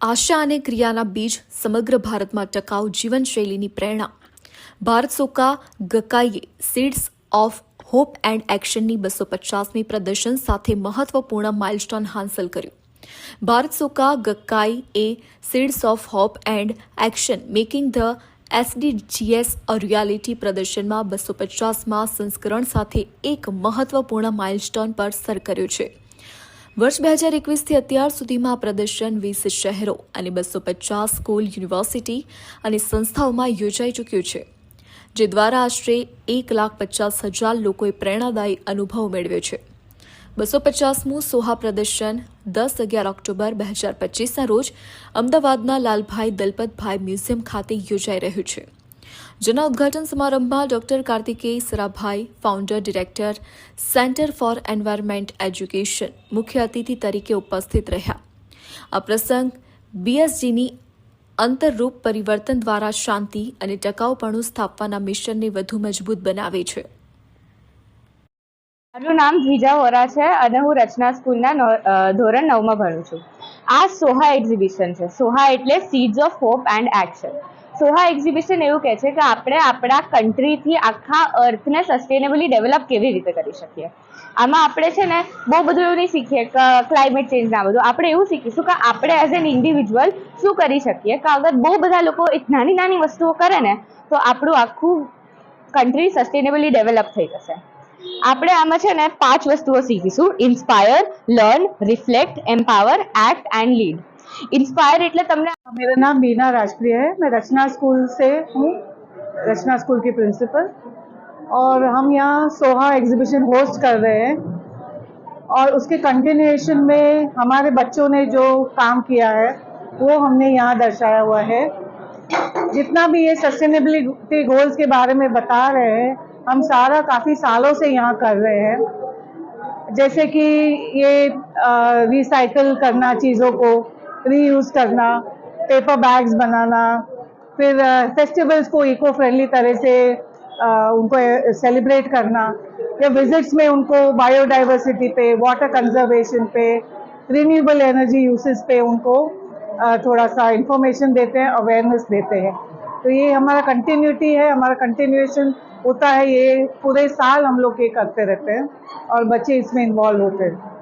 આશા અને ક્રિયાના બીજ સમગ્ર ભારતમાં ટકાઉ જીવનશૈલીની પ્રેરણા. ભારત સોકા ગકાઈએ સીડ્સ ઓફ હોપ એન્ડ એક્શનની બસો પચાસમી પ્રદર્શન સાથે મહત્વપૂર્ણ માઇલસ્ટોન હાંસલ કર્યું. ભારત સોકા ગકાઈ એ seeds of hope and action making the SDGs a reality પ્રદર્શનમાં બસો પચાસમાં સંસ્કરણ સાથે એક મહત્વપૂર્ણ માઇલસ્ટોન પર સર કર્યો છે. વર્ષ બે હજાર એકવીસથી અત્યાર સુધીમાં પ્રદર્શન વીસ શહેરો અને બસો પચાસ સ્કૂલ, યુનિવર્સિટી અને સંસ્થાઓમાં યોજાઈ ચૂક્યું છે, જે દ્વારા આશરે એક લાખ પચાસ હજાર લોકોએ પ્રેરણાદાયી અનુભવ મેળવ્યો છે. બસો પચાસમું સોહા પ્રદર્શન દસ અગિયાર ઓક્ટોબર બે હજાર પચીસના રોજ અમદાવાદના લાલભાઈ દલપતભાઈ મ્યુઝિયમ ખાતે યોજાઈ રહ્યું છે. જેના ઉદઘાટન સમારંભમાં doctor Kartikeya Sarabhai founder director centre for environment education મુખ્ય અતિથિ તરીકે ઉપસ્થિત રહ્યા આ પ્રસંગ બીએસજીની અંતરરૂપ પરિવર્તન દ્વારા શાંતિ અને ટકાઉપણું સ્થાપવાના મિશનને વધુ મજબૂત બનાવે છે। મારું નામ દ્વિજા વોરા છે અને હું રચના સ્કૂલના ધોરણ નવમાં ભણું છું। આ સોહા એક્ઝિબિશન છે। સોહા એટલે seeds of hope and action SOHA exhibition એવું કહે છે કે આપણે આપણા કન્ટ્રીથી આખા અર્થને સસ્ટેનેબલી ડેવલપ કેવી રીતે કરી શકીએ? આમાં આપણે છે ને બહુ બધું એવું નહીં શીખીએ કે ક્લાઇમેટ ચેન્જ ના બધું. આપણે એવું શીખીશું કે આપણે એઝ એન ઇન્ડિવિજ્યુઅલ શું કરી શકીએ? કે અગર બહુ બધા લોકો એક નાની નાની વસ્તુઓ કરે ને, તો આપણું આખું કન્ટ્રી સસ્ટેનેબલી ડેવલપ થઈ જશે. આપણે આમાં છે ને પાંચ વસ્તુઓ શીખીશું inspire learn reflect empower act and lead inspire એટલે તમને मेरा नाम बीना राजप्रिय है मैं रचना स्कूल से हूँ रचना स्कूल की प्रिंसिपल और हम यहाँ सोहा एग्जीबिशन होस्ट कर रहे हैं और उसके कंटिन्यूएशन में हमारे बच्चों ने जो काम किया है वो हमने यहाँ दर्शाया हुआ है जितना भी ये सस्टेनेबिलिटी गोल्स के बारे में बता रहे हैं हम सारा काफ़ी सालों से यहाँ कर रहे हैं। जैसे कि ये रिसाइकल करना चीज़ों को रीयूज़ करना पेपर बैग्स बनाना फिर फेस्टिवल्स को इको फ्रेंडली तरह से अ, उनको सेलिब्रेट करना या विजिट्स में उनको बायोडाइवर्सिटी पे वाटर कंजर्वेशन पे रिन्यूएबल एनर्जी यूसेस पे उनको थोड़ा सा इंफॉर्मेशन देते हैं अवेयरनेस देते हैं। तो ये हमारा कंटिन्यूटी है हमारा कंटिन्यूएशन होता है ये पूरे साल हम लोग ये करते रहते हैं और बच्चे इसमें इन्वॉल्व होते हैं